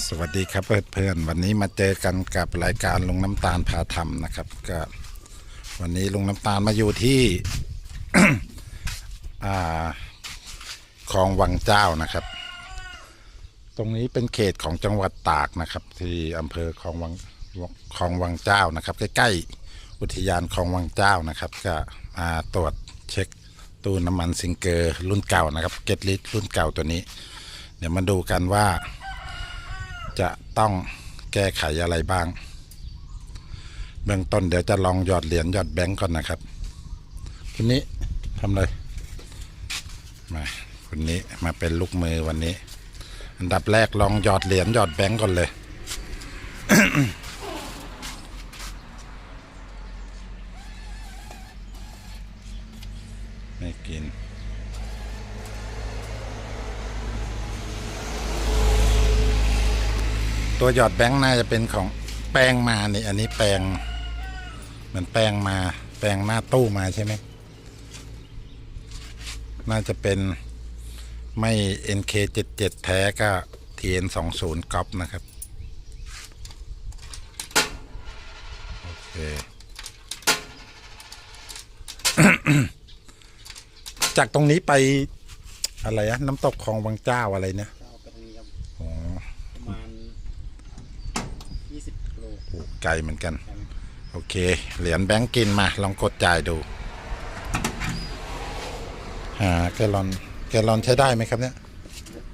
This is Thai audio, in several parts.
สวัสดีครับเพื่อนๆวันนี้มาเจอกันกับรายการลุงน้ำตาลพาทำนะครับ ก็วันนี้ลุงน้ำตาลมาอยู่ที่ อ่าคลองวังเจ้านะครับ ตรงนี้เป็นเขตของจังหวัดตากนะครับ ที่อำเภอคลองวังคลองวังเจ้านะครับ ใกล้ๆอุทยานคลองวังเจ้านะครับ ก็มาตรวจเช็คตู้น้ำมันซิงเกอร์รุ่นเก่านะครับเกตลิตรุ่นเก่าตัวนี้ เดี๋ยวมาดูกันว่า จะต้องแก้ไขอะไรบ้าง เบื้องต้นเดี๋ยวจะลองหยอดเหรียญหยอดแบงก์ก่อนนะครับคุณนี้ทำเลยมาคุณนี้มาเป็นลูกมือวันนี้ อันดับแรกลองหยอดเหรียญหยอดแบงก์ก่อนเลย ไม่กิน ตัวหยอดแบงค์น่าจะเป็นของแปลงมานี่อันนี้แปลงเหมือนแปลงมา แปลงหน้าตู้มาใช่ไหมน่าจะเป็นไม่ NK77 แท้ก็ TN20 ก๊อปนะครับ โอเคจากตรงนี้ไปอะไรอะน้ำตกคลองวังเจ้าอะไรเนี่ย ก็เอาไปตรงนี้ครับ อ๋อ ประมาณ 20กิ โลโหไกลเหมือนกันครับโอเค เหรียญแบงก์กินมา ลองกดจ่ายดูหาแกลลอนแกลลอนใช้ได้ไหมครับเนี่ย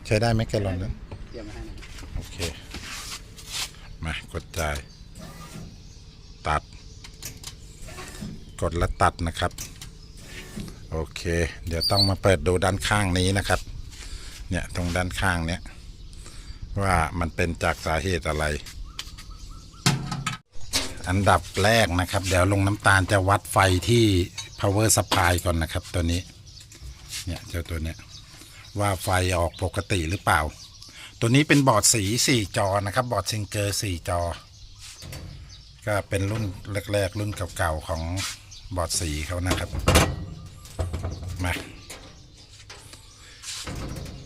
ใช้ได้ไหมแกลลอนนั้นเตรียมมาให้นะครับโอเค มากดจ่าย ตัด กดแล้วตัดนะครับ โอเค เดี๋ยวต้องมาเปิดดูด้านข้างนี้นะครับ เนี่ยตรงด้านข้างเนี้ยว่ามันเป็นจากสาเหตุอะไร อันดับแรกนะครับ เดี๋ยวลงน้ำตาลจะวัดไฟที่ power supply ก่อนนะครับ ตัวนี้ เนี่ยเจ้าตัวเนี้ยว่าไฟออกปกติหรือเปล่า ตัวนี้เป็นบอร์ดสีสี่จอนะครับ บอร์ดซิงเกอร์สี่จอ ก็เป็นรุ่นแรกๆรุ่นเก่าๆของบอร์ดสีเขานะครับ มา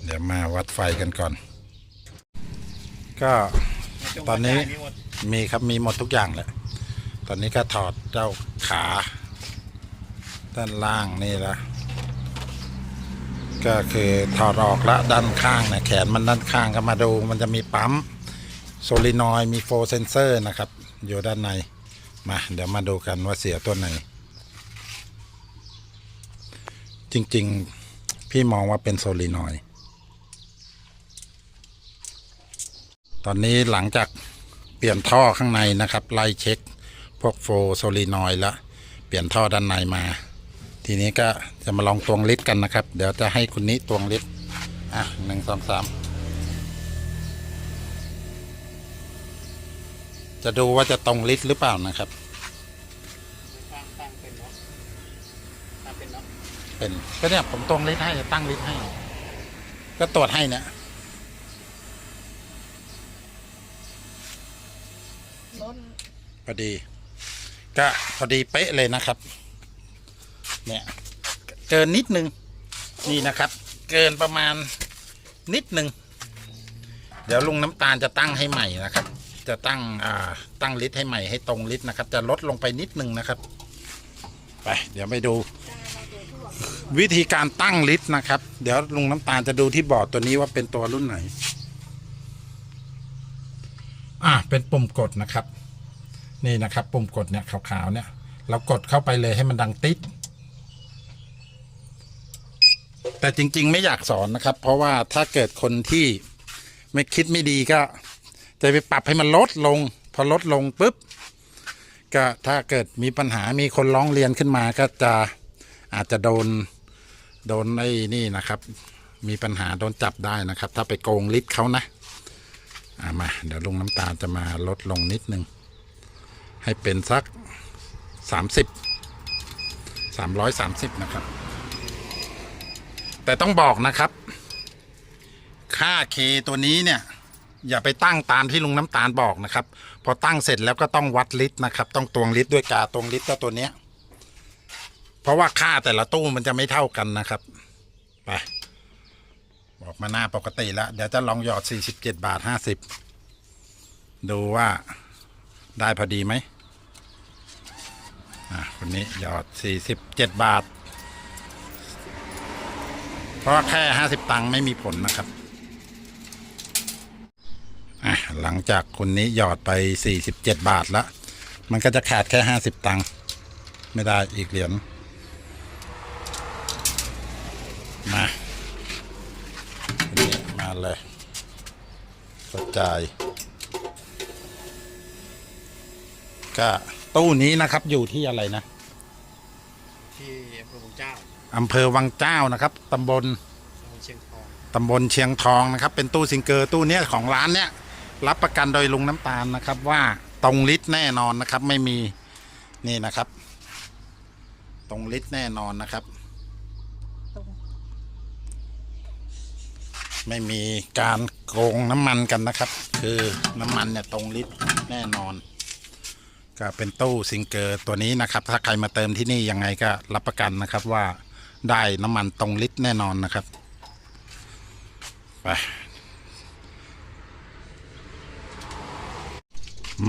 เดี๋ยวมาวัดไฟกันก่อน ก็ตอนนี้มีหมดมีครับมีหมดทุกอย่างแหละ ตอนนี้ก็ถอดเจ้าขาด้านล่างนี่ละก็คือถอดออกละด้านข้างนี่ยแขนมันด้านข้างก็มาดู มันจะมีปั๊มโซลินอยมีโฟเซนเซอร์นะครับ อยู่ด้านใน มาเดี๋ยวมาดูกันว่าเสียตัวไหน จริงๆ พี่มองว่าเป็นโซลินอยตอนนี้หลังจากเปลี่ยนท่อข้างในนะครับ ไล่เช็ค พวกโฟโซลินอยด์แล้วเปลี่ยนท่อด้านในมา ทีนี้ก็จะมาลองตวงลิตรกันนะครับ เดี๋ยวจะให้คุณนิตวงลิตรอะหนึ่งสองสามจะดูว่าจะตรงลิตรหรือเปล่านะครับเป็นก็เนี่ยผมตรงลิตรให้ตั้งลิตรให้ ก็ตรวจให้เนี่ยพอดี ก็พอดีเป๊ะเลยนะครับ เนี่ยเกินนิดนึงนี่นะครับ เกินประมาณนิดนึง เดี๋ยวลุงน้ำตาลจะตั้งให้ใหม่นะครับ จะตั้งอ่าตั้งลิตรให้ใหม่ให้ตรงลิตรนะครับ จะลดลงไปนิดนึงนะครับ ไป เดี๋ยวไปดู วิธีการตั้งลิตรนะครับ เดี๋ยวลุงน้ำตาลจะดูที่บอร์ดตัวนี้ว่าเป็นตัวรุ่นไหน อ่าเป็นปุ่มกดนะครับ นี่นะครับ ปุ่มกดเนี่ยขาวๆเนี่ย เรากดเข้าไปเลยให้มันดังติ๊ดแต่จริง ๆ ไม่อยากสอนนะครับ เพราะว่าถ้าเกิดคนที่ไม่คิดไม่ดีก็ จะไปปรับให้มันลดลง พอลดลงปุ๊บก็ถ้าเกิดมีปัญหามีคนร้องเรียนขึ้นมาก็จะอาจจะโดนโดนไอ้นี่นะครับ มีปัญหาโดนจับได้นะครับ ถ้าไปโกงลิตรเขานะ อ่ามา เดี๋ยวลุงน้ำตาจะมาลดลงนิดนึง ให้เป็นสักสามสิบสามร้อยสามสิบนะครับ แต่ต้องบอกนะครับ ค่าเคตัวนี้เนี่ย อย่าไปตั้งตามที่ลุงน้ำตาลบอกนะครับ พอตั้งเสร็จแล้วก็ต้องวัดลิตรนะครับ ต้องตวงลิตรด้วยกาตวงลิตรก็ตัวเนี้ย เพราะว่าค่าแต่ละตู้มันจะไม่เท่ากันนะครับ ไปบอกมาหน้าปกติแล้ว เดี๋ยวจะลองหยอด 47 บาท 50 ดูว่าได้พอดีไหม คนนี้หยอด 47 บาท เพราะว่าแค่ 50 ตังค์ไม่มีผลนะครับ หลังจากคนนี้หยอดไป 47 บาทแล้ว มันก็จะขาดแค่ 50 ตังค์ไม่ได้อีกเหรียญมาคนนี้มาเลยกระจายก็ ตู้นี้นะครับอยู่ที่อะไรนะ ที่อำเภอหลวงเจ้าอำเภอวังเจ้านะครับตำบลตำบลเชียงทองตำบลเชียงทองนะครับ เป็นตู้ซิงเกอร์ตู้เนี้ยของร้านเนี้ยรับประกันโดยลุงน้ำตาลนะครับ ว่าตรงลิตรแน่นอนนะครับ ไม่มีนี่นะครับ ตรงลิตรแน่นอนนะครับ ไม่มีการโกงน้ำมันกันนะครับ คือน้ำมันเนี่ยตรงลิตรแน่นอน ก็เป็นตู้ซิงเกอร์ตัวนี้นะครับ ถ้าใครมาเติมที่นี่ยังไงก็รับประกันนะครับว่าได้น้ำมันตรงลิตรแน่นอนนะครับไป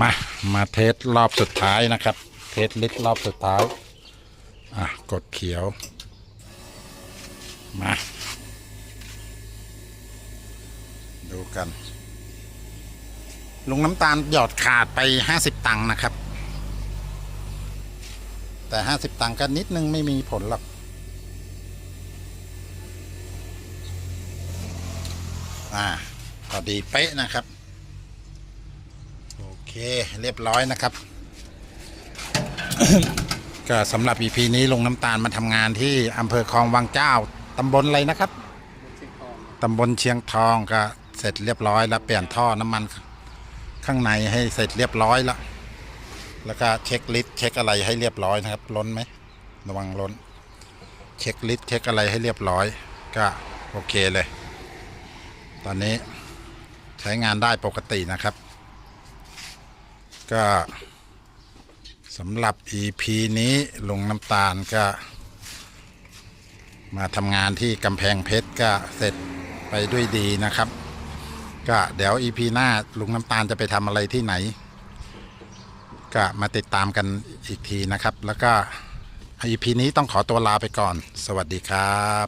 มามาเทสรอบสุดท้ายนะครับ เทสลิตรรอบสุดท้ายอะกดเขียว มา ดูกัน ลุงน้ำตาลหยอดขาดไปห้าสิบตังค์นะครับ แต่ห้าสิบตังค์ก็นิดนึงไม่มีผลหรอกอ่าพอดีเป๊ะนะครับ โอเคเรียบร้อยนะครับ ก็สำหรับ EP นี้ลงน้ำตาลมาทำงานที่อำเภอคลองวังเจ้าตำบลอะไรนะครับตำบลเชียงทองตำบลเชียงทองก็เสร็จเรียบร้อยแล้วเปลี่ยนท่อน้ำมันข้างในให้เสร็จเรียบร้อยแล้ว แล้วก็เช็คลิสต์เช็คอะไรให้เรียบร้อยนะครับ ล้นไหมระวังล้น เช็คลิสต์เช็คอะไรให้เรียบร้อย ก็โอเคเลย ตอนนี้ใช้งานได้ปกตินะครับ ก็สำหรับ EP นี้ลุงน้ำตาลก็ มาทำงานที่กำแพงเพชรก็เสร็จไปด้วยดีนะครับ ก็เดี๋ยว EP หน้าลุงน้ำตาลจะไปทำอะไรที่ไหน ก็มาติดตามกันอีกทีนะครับ แล้วก็ EP นี้ต้องขอตัวลาไปก่อน สวัสดีครับ